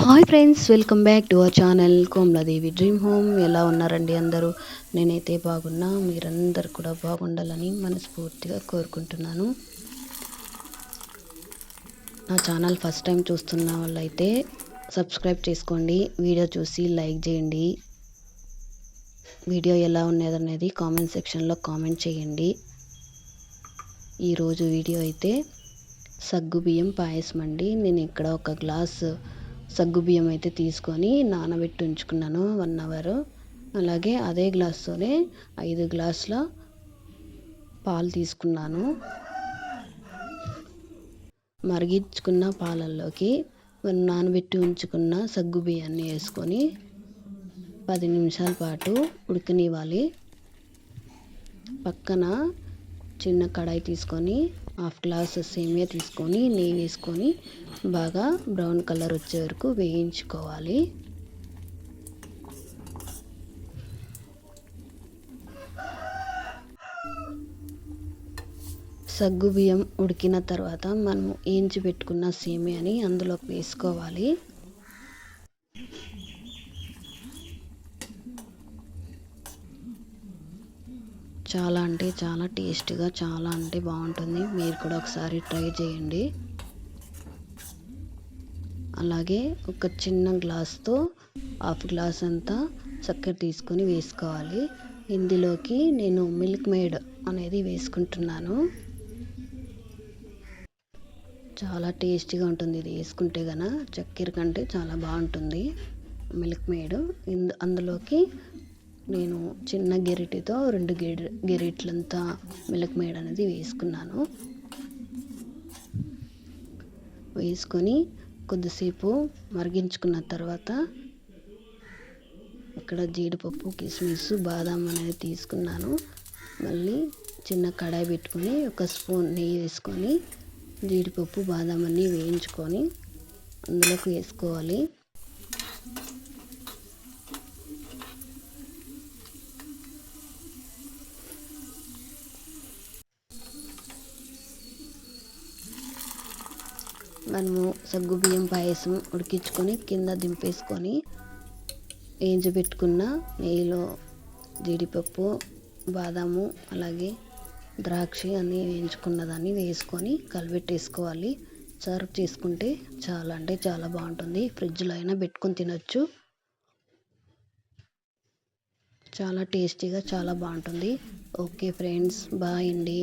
Hi friends welcome back to our channel Komaladevi dream home ఎలా ఉన్నారండి అందరూ? నేనైతే బాగున్నా మీరందరూ కూడా బాగుండాలని మనస్ఫూర్తిగా కోరుకుంటున్నాను. నా ఛానల్ ఫస్ట్ టైం చూస్తున్న వాళ్ళైతే సబ్స్క్రైబ్ చేసుకోండి వీడియో చూసి లైక్ చేయండి. వీడియో ఎలా ఉన్నదనేది కామెంట్ సెక్షన్లో కామెంట్ చేయండి. ఈరోజు వీడియో అయితే సగ్గుబియ్యం పాయసం అండి నేను ఇక్కడ ఒక గ్లాస్ సగ్గుబియ్యం అయితే తీసుకొని నానబెట్టి ఉంచుకున్నాను వన్ అవర్. అలాగే అదే గ్లాస్తోనే ఐదు గ్లాసుల పాలు తీసుకున్నాను. మరిగించుకున్న పాలల్లోకి నానబెట్టి ఉంచుకున్న సగ్గు బియ్యాన్ని వేసుకొని పది నిమిషాల పాటు ఉడకనివ్వాలి. పక్కన చిన్న కడాయి తీసుకొని హాఫ్ గ్లాస్ సేమియా తీసుకొని నెయ్యి వేసుకొని బాగా బ్రౌన్ కలర్ వచ్చే వరకు వేయించుకోవాలి. సగ్గు బియ్యం ఉడికిన తర్వాత మనం వేయించి పెట్టుకున్న సేమియాని అందులోకి వేసుకోవాలి. చాలా అంటే చాలా టేస్టీగా చాలా అంటే బాగుంటుంది. మీరు కూడా ఒకసారి ట్రై చేయండి. అలాగే ఒక చిన్న గ్లాస్తో హాఫ్ గ్లాస్ అంతా చక్కెర తీసుకొని వేసుకోవాలి. ఇందులోకి నేను మిల్క్ మేడ్ అనేది వేసుకుంటున్నాను. చాలా టేస్టీగా ఉంటుంది ఇది వేసుకుంటే కన చక్కెర కంటే చాలా బాగుంటుంది మిల్క్ మేడ్. అందులోకి నేను చిన్న గెరిటితో రెండు గెరి గెరిట్లంతా మిల్క్ మేడ్ అనేది వేసుకున్నాను. వేసుకొని కొద్దిసేపు మరిగించుకున్న తర్వాత ఇక్కడ జీడిపప్పు కిస్మిస్ బాదాం అనేది తీసుకున్నాను. మళ్ళీ చిన్న కడాయి పెట్టుకొని ఒక స్పూన్ నెయ్యి వేసుకొని జీడిపప్పు బాదాం అన్నీ వేయించుకొని అందులోకి వేసుకోవాలి. మనము సగ్గుబియ్యం పాయసం ఉడికించుకొని కింద దింపేసుకొని వేయించబెట్టుకున్న నెయ్యిలో జీడిపప్పు బాదాము అలాగే ద్రాక్ష అన్ని వేయించుకున్న దాన్ని వేసుకొని కలిపెట్టేసుకోవాలి సర్వ్ చేసుకుంటే చాలా అంటే చాలా బాగుంటుంది. ఫ్రిడ్జ్లో అయినా పెట్టుకొని తినొచ్చు. చాలా టేస్టీగా చాలా బాగుంటుంది. ఓకే ఫ్రెండ్స్ బాయ్ అండి.